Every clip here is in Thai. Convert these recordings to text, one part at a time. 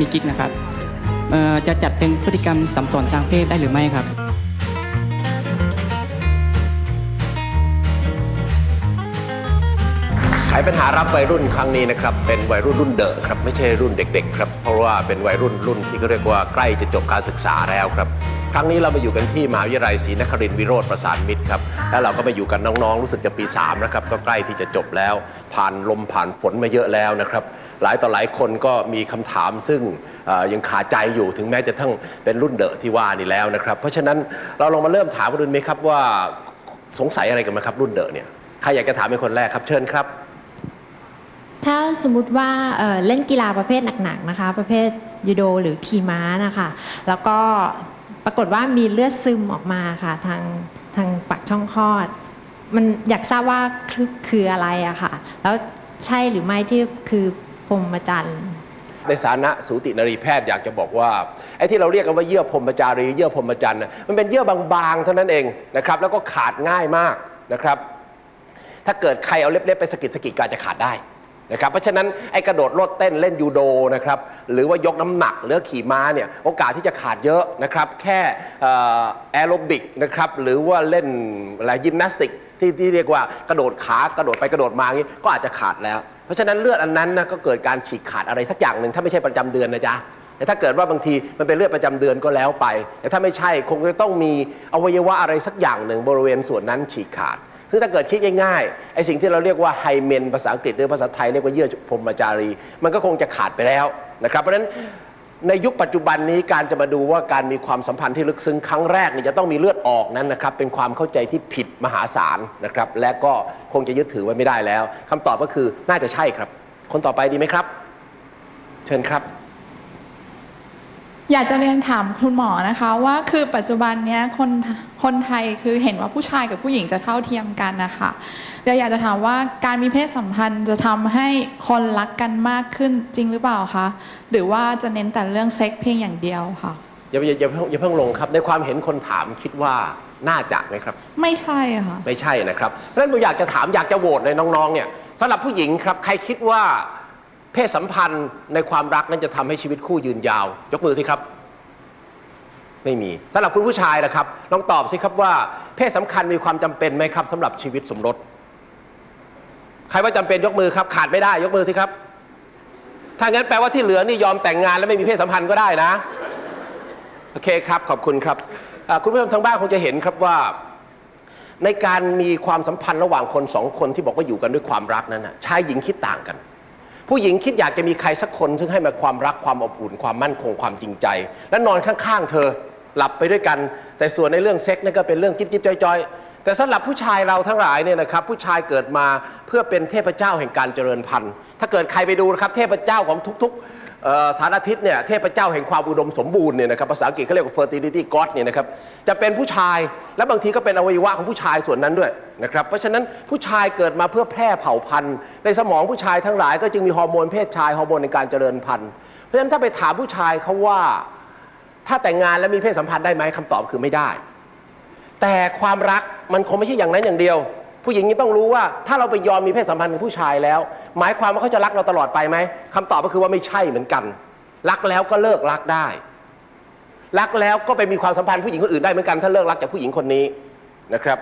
มีกิ๊กนะครับจะจัดเป็นพฤติกรรมสัมสอนทางเพศได้หรือไม่ครับ ไขปัญหารับวัยรุ่นครั้งนี้นะครับ เป็นวัยรุ่นรุ่นเดอะครับ ไม่ใช่รุ่นเด็ก ๆ ครับ เพราะว่าเป็นวัยรุ่นรุ่นที่เขาเรียกว่าใกล้จะจบการศึกษาแล้วครับ ครั้งนี้เรามาอยู่กันที่มหาวิทยาลัยศรีนครินทร์วิโรธประสานมิตรครับแล้วเราก็มาอยู่กันน้องๆ รู้สึกจะปี3นะครับก็ใกล้ที่จะจบแล้ว ผ่านลมผ่านฝนมาเยอะแล้วนะครับหลายต่อหลายคนก็มีคำถามซึ่งเอ่อยังขาใจอยู่ถึงแม้จะทั้งเป็นรุ่นเดอะที่ว่านี่แล้วนะครับ เพราะฉะนั้นเราลองมาเริ่มถามกันดูไหมครับว่าสงสัยอะไรกันไหมครับ รุ่นเดอะเนี่ยใครอยากจะถามเป็นคนแรกครับเชิญครับ ถ้าสมมติว่าเอ่อเล่นกีฬาประเภทหนักๆนะคะ ประเภทยูโดหรือขี่ม้านะคะ แล้วก็ป รากฏว่ามีเลือดซึมออกมาค่ะทางทางปากช่องคลอด มันอยากทราบว่าคือคืออะไรอะค่ะ แล้วใช่หรือไม่ที่คือพรหมจรรย์ในฐานะสูตินรีแพทย์อยากจะบอกว่าไอ้ที่เราเรียกกันว่าเยื่อพรมจารีเยื่อพรมจันทร์มันเป็นเยื่อบางๆเท่านั้นเองนะครับ แล้วก็ขาดง่ายมากนะครับ ถ้าเกิดใครเอาเล็บๆไปสกิดสกิดก็อาจจะขาดได้ นะครับเพราะฉะนั้นไอ้กระโดดโลดเต้นเล่นยูโดนะครับหรือว่ายกน้ำหนักหรือขี่ม้าเนี่ยโอกาสที่จะขาดเยอะนะครับแค่แอโรบิกนะครับหรือว่าเล่นอะไรยิมนาสติกที่ที่เรียกว่ากระโดดขากระโดดไปกระโดดมาอย่างนี้ก็อาจจะขาดแล้ว เพราะฉะนั้นเลือดอันนั้นนะก็เกิดการฉีกขาดอะไรสักอย่างหนึ่งถ้าไม่ใช่ประจำเดือนนะจ๊ะแต่ถ้าเกิดว่าบางทีมันเป็นเลือดประจำเดือนก็แล้วไป แต่ถ้าไม่ใช่คงจะต้องมีอวัยวะอะไรสักอย่างหนึ่งบริเวณส่วนนั้นฉีกขาด ซึ่งถ้าเกิดคิดง่ายๆไอ้สิ่งที่เราเรียกว่าไฮเมนภาษาอังกฤษหรือภาษาไทยเรียกว่าเยื่อพรมจารี มันก็คงจะขาดไปแล้วนะครับเพราะฉะนั้นในยุคปัจจุบันนี้การจะมาดูว่าการมีความสัมพันธ์ที่ลึกซึ้งครั้งแรกเนี่ยจะต้องมีเลือดออกนั้นนะครับเป็นความเข้าใจที่ผิดมหาศาลนะครับและก็คงจะยึดถือไว้ไม่ได้แล้วคำตอบก็คือน่าจะใช่ครับ คนต่อไปดีไหมครับ เชิญครับ อยากจะเรียนถามคุณหมอนะคะว่าคือปัจจุบันเนี้ยคนคนไทยคือเห็นว่าผู้ชายกับผู้หญิงจะเท่าเทียมกันนะคะเดี๋ยวอยากจะถามว่าการมีเพศสัมพันธ์จะทำให้คนรักกันมากขึ้นจริงหรือเปล่าคะหรือว่าจะเน้นแต่เรื่องเซ็กเพียงอย่างเดียวค่ะอย่าอย่าอย่าเพิ่งอย่าเพิ่งลงครับในความเห็นคนถามคิดว่าน่าจะไหมครับ ไม่ใช่ค่ะไม่ใช่นะครับเพราะฉะนั้นผมอยากจะถามอยากจะโหวตในน้องๆเนี่ยสำหรับผู้หญิงครับใครคิดว่าเพ ศสัมพันธ์ในความรักนั้นจะทำให้ชีวิตคู่ยืนยาว ยกมือสิครับ ไม่มีสำหรับคุณผู้ชายนะครับลองตอบสิครับว่า เพศสำคัญมีความจำเป็นไหมครับสำหรับชีวิตสมรสใครว่าจำเป็นยกมือครับ ขาดไม่ได้ ยกมือสิครับ ถ้างั้นแปลว่าที่เหลือนี่ยอมแต่งงานแล้วไม่มีเพศสัมพันธ์ก็ได้นะโอเคครับขอบคุณครับคุณผู้ชมทางบ้านคงจะเห็นครับว่า ในการมีความสัมพันธ์ระหว่างคนสองคนที่บอกว่าอยู่กันด้วยความรักนั้นนะชายหญิงคิดต่างกัน ผู้หญิงคิดอยากจะมีใครสักคน ซึ่งให้มาความรักความอบอุ่นความมั่นคงความจริงใจ และนอนข้างๆ เธอหลับไปด้วยกัน แต่ส่วนในเรื่องเซ็กนั่นก็เป็นเรื่องจิ๊บจิ๊บจอยๆ แต่สำหรับผู้ชายเราทั้งหลายเนี่ยนะครับผู้ชายเกิดมาเพื่อเป็นเทพเจ้าแห่งการเจริญพันธุ์ ถ้าเกิดใครไปดูนะครับเทพเจ้าของทุกๆ สารอาทิตย์เนี่ยเทพเจ้าแห่งความอุดมสมบูรณ์เนี่ยนะครับภาษาอังกฤษเขาเรียกว่า fertility god เนี่ยนะครับจะเป็นผู้ชายและบางทีก็เป็นอวัยวะของผู้ชายส่วนนั้นด้วยนะครับเพราะฉะนั้นผู้ชายเกิดมาเพื่อแพร่เผ่าพันธุ์ ในสมองผู้ชายทั้งหลายก็จึงมีฮอร์โมนเพศชายฮอร์โมนในการเจริญพันธุ์ เพราะฉะนั้นถ้าไปถามผู้ชายเขาว่าถ้าแต่งงานแล้วมีเพศสัมพันธ์ได้ไหมคำตอบคือไม่ได้ แต่ความรักมันคงไม่ใช่อย่างนั้นอย่างเดียว ผู้หญิงนี่ต้องรู้ว่าถ้าเราไปยอมมีเพศสัมพันธ์กับผู้ชายแล้ว หมายความว่าเขาจะรักเราตลอดไปไหมคำตอบก็คือว่าไม่ใช่เหมือนกัน รักแล้วก็เลิกรักได้ รักแล้วก็ไปมีความสัมพันธ์ผู้หญิงคนอื่นได้เหมือนกันถ้าเลิกรักจากผู้หญิงคนนี้นะครับ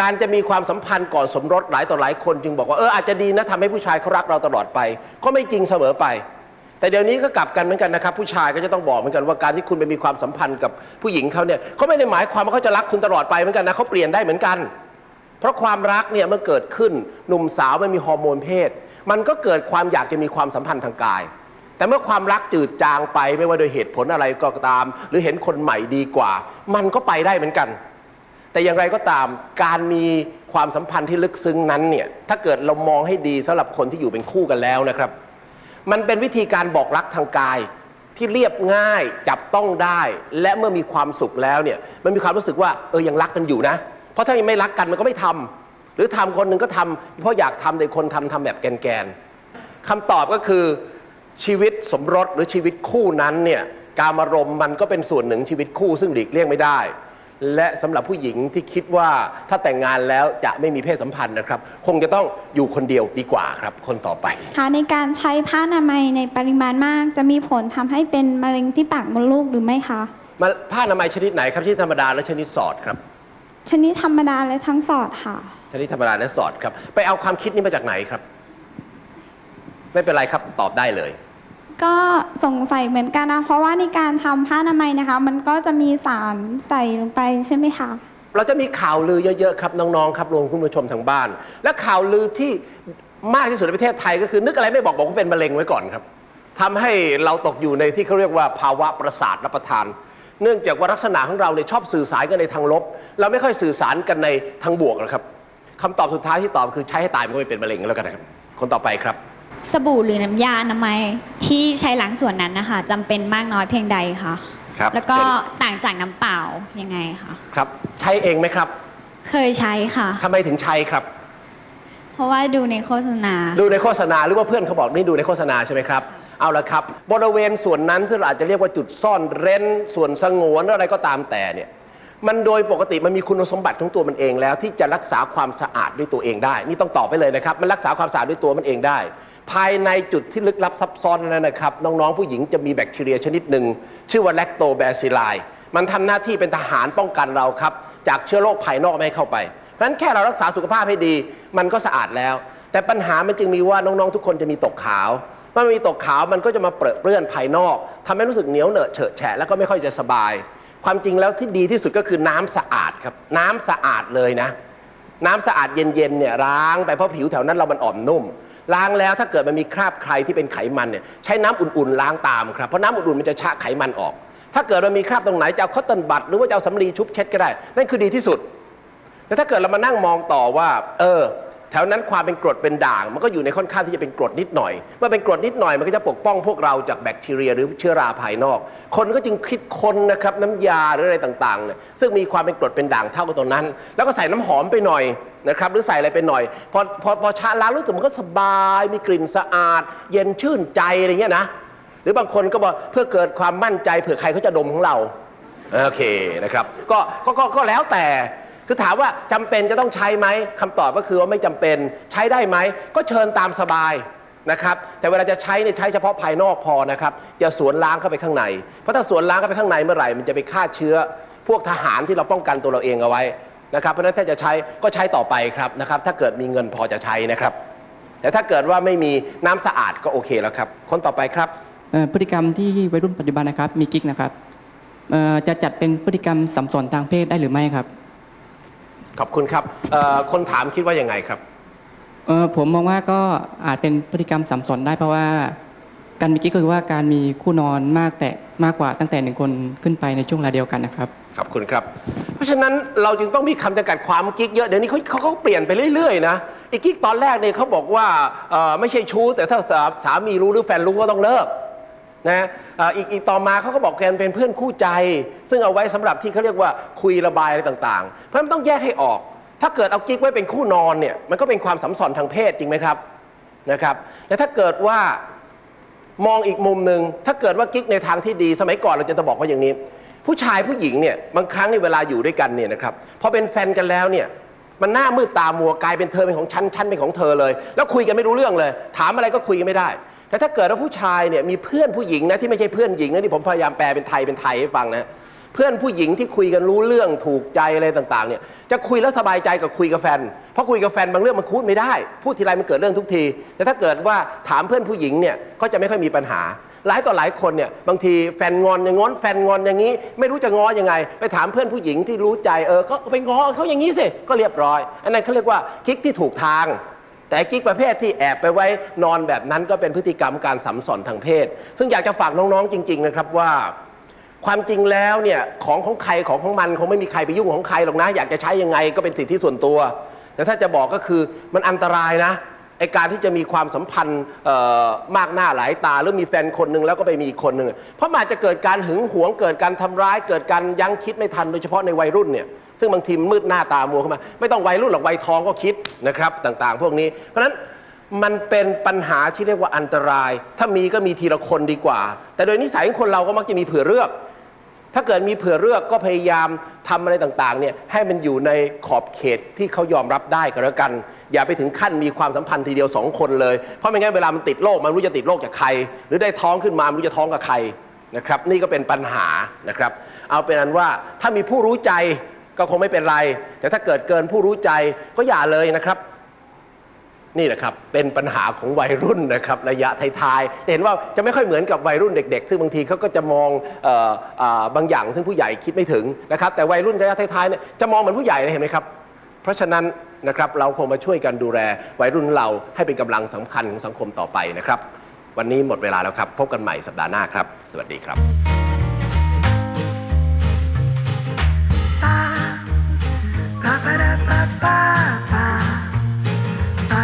การจะมีความสัมพันธ์ก่อนสมรสหลายต่อหลายคนจึงบอกว่าเอออาจจะดีนะทำให้ผู้ชายเขารักเราตลอดไป ก็ไม่จริงเสมอไป แต่เดี๋ยวนี้ก็กลับกันเหมือนกันนะครับ ผู้ชายก็จะต้องบอกเหมือนกันว่าการที่คุณไปมีความสัมพันธ์กับผู้หญิงเขาเนี่ยเขาไม่ได้หมายความว่าเขาจะรักคุณตลอดไปเหมือนกันนะเขาเปลี่ยนได้เหมือนกัน เพราะความรักเนี่ยเมื่อเกิดขึ้นหนุ่มสาวมันมีฮอร์โมนเพศ มันก็เกิดความอยากจะมีความสัมพันธ์ทางกาย แต่เมื่อความรักจืดจางไปไม่ว่าโดยเหตุผลอะไรก็ตาม หรือเห็นคนใหม่ดีกว่า มันก็ไปได้เหมือนกัน แต่อย่างไรก็ตามการมีความสัมพันธ์ที่ลึกซึ้งนั้นเนี่ยถ้าเกิดเรามองให้ดีสำหรับคนที่อยู่เป็นคู่กันแล้วนะครับ มันเป็นวิธีการบอกรักทางกายที่เรียบง่ายจับต้องได้ และเมื่อมีความสุขแล้วเนี่ยมันมีความรู้สึกว่าเออยังรักกันอยู่นะ ราะถ้ายังไม่รักกันมันก็ไม่ทำหรือทำคนหนึ่งก็ทำเพราะอยากทำแต่คนทำทำแบบแกนๆคำตอบก็คือชีวิตสมรสหรือชีวิตคู่นั้นเนี่ยการมารมณ์มันก็เป็นส่วนหนึ่งชีวิตคู่ซึ่งหลีกเลี่ยงไม่ได้ และสำหรับผู้หญิงที่คิดว่าถ้าแต่งงานแล้วจะไม่มีเพศสัมพันธ์นะครับ คงจะต้องอยู่คนเดียวดีกว่าครับ คนต่อไปค่ะในการใช้ผ้าอนามัยในปริมาณมากจะมีผลทำให้เป็นมะเร็งที่ปากมดลูกหรือไม่คะมาผ้าอนามัยชนิดไหนครับชนิดธรรมดาและชนิดสอดครับ ชนิดธรรมดาและทั้งสอดค่ะ ชนิดธรรมดาและสอดครับ ไปเอาความคิดนี้มาจากไหนครับ ไม่เป็นไรครับตอบได้เลย ก็สงสัยเหมือนกันนะ เพราะว่าในการทำผ้าอนามัยนะคะ มันก็จะมีสารใส่ลงไปใช่ไหมคะ เราจะมีข่าวลือเยอะๆครับน้องๆครับรวมคุณผู้ชมทางบ้าน และข่าวลือที่มากที่สุดในประเทศไทยก็คือ นึกอะไรไม่บอกบอกว่าเป็นมะเร็งไว้ก่อนครับทำให้เราตกอยู่ในที่เขาเรียกว่าภาวะประสาทรับประทาน เนื่องจากว่าลักษณะของเราเนี่ยชอบสื่อสารกันในทางลบ เราไม่ค่อยสื่อสารกันในทางบวกหรอกครับคำตอบสุดท้ายที่ตอบคือใช้ให้ตายมันก็ไม่เป็นมะเร็งแล้วกันนะครับ คนต่อไปครับ สบู่หรือน้ำยาอนามัยที่ใช้ล้างส่วนนั้นนะคะจำเป็นมากน้อยเพียงใดคะครับแล้วก็ต่างจากน้ำเปล่ายังไงคะครับ ใช้เองไหมครับ เคยใช้ค่ะทำไมถึงใช้ครับ เพราะว่าดูในโฆษณา ดูในโฆษณาหรือว่าเพื่อนเขาบอกนี่ดูในโฆษณาใช่ไหมครับ เอาละครับ บริเวณส่วนนั้นที่เราอาจจะเรียกว่าจุดซ่อนเร้น ส่วนสงวนอะไรก็ตามแต่เนี่ยมันโดยปกติมันมีคุณสมบัติของตัวมันเองแล้ว ที่จะรักษาความสะอาดด้วยตัวเองได้ นี่ต้องตอบไปเลยนะครับ มันรักษาความสะอาดด้วยตัวมันเองได้ ภายในจุดที่ลึกลับซับซ้อนนั้นนะครับ น้องๆ ผู้หญิงจะมีแบคทีเรียชนิดหนึ่ง ชื่อว่าแลคโตแบซิลไลมันทำหน้าที่เป็นทหารป้องกันเราครับ จากเชื้อโรคภายนอกไม่เข้าไป เพราะฉะนั้นแค่เรารักษาสุขภาพให้ดี มันก็สะอาดแล้ว แต่ปัญหามันจึงมีว่าน้องๆทุกคนจะมีตกขาว เมื่อมีตกขาวมันก็จะมาเปรอะเปื้อนภายนอกทำให้รู้สึกเหนียวเหนอะเฉอะแฉะแล้วก็ไม่ค่อยจะสบาย ความจริงแล้วที่ดีที่สุดก็คือน้ำสะอาดครับ น้ำสะอาดเลยนะ น้ำสะอาดเย็นๆเนี่ยล้างไปเพราะผิวแถวนั้นเรามันอ่อนนุ่มล้างแล้วถ้าเกิดมันมีคราบใครที่เป็นไขมันเนี่ยใช้น้ำอุ่นๆล้างตามครับเพราะน้ำอุ่นๆมันจะชะไขมันออก ถ้าเกิดมันมีคราบตรงไหนจะเอาคอตตอนบัดหรือว่าจะเอาสำลีชุบเช็ดก็ได้ นั่นคือดีที่สุด แต่ถ้าเกิดเรามานั่งมองต่อว่า เออ แถวนั้นความเป็นกรดเป็นด่าง มันก็อยู่ในค่อนข้างที่จะเป็นกรดนิดหน่อย เมื่อเป็นกรดนิดหน่อยมันก็จะปกป้องพวกเราจากแบคทีเรียหรือเชื้อราภายนอก คนก็จึงคิดค้นนะครับน้ำยาหรืออะไรต่างๆเนี่ยซึ่งมีความเป็นกรดเป็นด่างเท่ากับตรงนั้น แล้วก็ใส่น้ำหอมไปหน่อยนะครับหรือใส่อะไรไปหน่อย พอพอพอชาล้างรู้สึกมันก็สบายมีกลิ่นสะอาด เย็นชื่นใจอะไรเงี้ยนะหรือบางคนก็บอกเพื่อเกิดความมั่นใจเผื่อใครเขาจะดมของเราโอเคนะครับก็ก็ก็แล้วแต่ คือถามว่าจำเป็นจะต้องใช้ไหมคำตอบก็คือว่าไม่จำเป็นใช้ได้ไหมก็เชิญตามสบายนะครับแต่เวลาจะใช้เนี่ยใช้เฉพาะภายนอกพอนะครับอย่าสวนล้างเข้าไปข้างใน เพราะถ้าสวนล้างเข้าไปข้างในเมื่อไหร่มันจะไปฆ่าเชื้อ พวกทหารที่เราป้องกันตัวเราเองเอาไว้นะครับเพราะฉะนั้นถ้าจะใช้ก็ใช้ต่อไปครับนะครับถ้าเกิดมีเงินพอจะใช้นะครับแต่ถ้าเกิดว่าไม่มีน้ำสะอาดก็โอเคแล้วครับ คนต่อไปครับพฤติกรรมที่วัยรุ่นปัจจุบันนะครับมีกิ๊กนะครับจะจัดเป็นพฤติกรรมสัมสอนทางเพศได้หรือไม่ครับ ขอบคุณครับเอ่อคนถามคิดว่ายังไงครับเอ่อผมมองว่าก็อาจเป็นพฤติกรรมสัมสอนได้เพราะว่าการมีกิ๊กก็คือว่าการมีคู่นอนมากแต่มากกว่าตั้งแต่หนึ่งคนขึ้นไปในช่วงเวลาเดียวกันนะครับขอบคุณครับ เพราะฉะนั้นเราจึงต้องมีคำจำกัดความกิ๊กเยอะเดี๋ยวนี้เขาเขาเขาเปลี่ยนไปเรื่อยๆนะอีกกิ๊กตอนแรกเนี่ยเขาบอกว่าเอ่อไม่ใช่ชู้แต่ถ้าสาสามีรู้หรือแฟนรู้ก็ต้องเลิก นะอ,อีกอีกต่อมาเขาก็บอกแกนเป็นเพื่อนคู่ใจ ซึ่งเอาไว้สำหรับที่เขาเรียกว่าคุยระบายอะไรต่างๆ เพราะฉะนั้นต้องแยกให้ออก ถ้าเกิดเอากิ๊กไว้เป็นคู่นอนเนี่ยมันก็เป็นความสัมสอนทางเพศจริงไหมครับนะครับแต่ถ้าเกิดว่ามองอีกมุมหนึ่งถ้าเกิดว่ากิ๊กในทางที่ดี สมัยก่อนเราจะต้องบอกว่าอย่างนี้ ผู้ชายผู้หญิงเนี่ยบางครั้งในเวลาอยู่ด้วยกันเนี่ยนะครับพอเป็นแฟนกันแล้วเนี่ยมันหน้ามืดตามัวกลายเป็นเธอเป็นของฉันฉันเป็นของเธอเลย แล้วคุยกันไม่รู้เรื่องเลย ถามอะไรก็คุยกันไม่ได้ แต่ถ้าเกิดว่าผู้ชายเนี่ยมีเพื่อนผู้หญิงนะที่ไม่ใช่เพื่อนหญิงนะที่ผมพยายามแปลเป็นไทยเป็นไทยให้ฟังนะเพื่อนผู้หญิงที่คุยกันรู้เรื่องถูกใจอะไรต่างๆเนี่ยจะคุยแล้วสบายใจกับคุยกับแฟนเพราะคุยกับแฟนบางเรื่องมันพูดไม่ได้ พูดทีไรมันเกิดเรื่องทุกที แต่ถ้าเกิดว่าถามเพื่อนผู้หญิงเนี่ยก็จะไม่ค่อยมีปัญหาหลายต่อหลายคนเนี่ยบางทีแฟนงอนอย่างงอนแฟนงอนอย่างนี้ ไม่รู้จะง้อยังไง ไปถามเพื่อนผู้หญิงที่รู้ใจเออก็ไปง้อเขาอย่างนี้สิก็เรียบร้อย อันนั้นเขาเรียกว่ากิ๊กที่ถูกทาง แต่กิ๊กประเภทที่แอบไปไว้นอนแบบนั้นก็เป็นพฤติกรรมการสัมสอนทางเพศ ซึ่งอยากจะฝากน้องๆจริง ๆ นะครับว่าความจริงแล้วเนี่ยของของใครของของมันคงไม่มีใครไปยุ่งของใครหรอกนะ อยากจะใช้ยังไงก็เป็นสิทธิส่วนตัว แต่ถ้าจะบอกก็คือมันอันตรายนะไอการที่จะมีความสัมพันธ์มากหน้าหลายตาหรือมีแฟนคนหนึ่งแล้วก็ไปมีอีกคนหนึ่งเพราะมันอาจจะเกิดการหึงหวงเกิดการทำร้าย เกิดการยั้งคิดไม่ทันโดยเฉพาะในวัยรุ่นเนี่ย ซึ่งบางทีมืดหน้าตามัวเข้ามา ไม่ต้องวัยรุ่นหรอกวัยทองก็คิดนะครับต่างๆ พวกนี้ เพราะฉะนั้นมันเป็นปัญหาที่เรียกว่าอันตราย ถ้ามีก็มีทีละคนดีกว่า แต่โดยนิสัยของคนเราก็มักจะมีเผื่อเลือก ถ้าเกิดมีเผื่อเลือกก็พยายามทำอะไรต่างๆเนี่ยให้มันอยู่ในขอบเขตที่เขายอมรับได้ก็แล้วกัน อย่าไปถึงขั้นมีความสัมพันธ์ทีเดียวสองคนเลย เพราะไม่งั้นเวลามันติดโรคมันรู้จะติดโรคจากใคร หรือได้ท้องขึ้นมาไม่รู้จะท้องกับใครนะครับ นี่ก็เป็นปัญหานะครับ เอาเป็นอันว่าถ้ามีผู้รู้ใจ ก็คงไม่เป็นไร แต่ถ้าเกิดเกินผู้รู้ใจก็อย่าเลยนะครับ นี่แหละครับ เป็นปัญหาของวัยรุ่นนะครับระยะท้ายๆเห็นว่าจะไม่ค่อยเหมือนกับวัยรุ่นเด็ก ๆ ซึ่งบางทีเขาก็จะมองออบางอย่างซึ่งผู้ใหญ่คิดไม่ถึงนะครับ แต่วัยรุ่นระยะท้ายๆเนี่ยจะมองเหมือนผู้ใหญ่เลยเห็นไหมครับ เพราะฉะนั้นนะครับเราคงมาช่วยกันดูแลวัยรุ่นเราให้เป็นกำลังสำคัญของสังคมต่อไปนะครับ วันนี้หมดเวลาแล้วครับ พบกันใหม่สัปดาห์หน้าครับ สวัสดีครับ ba ba ba.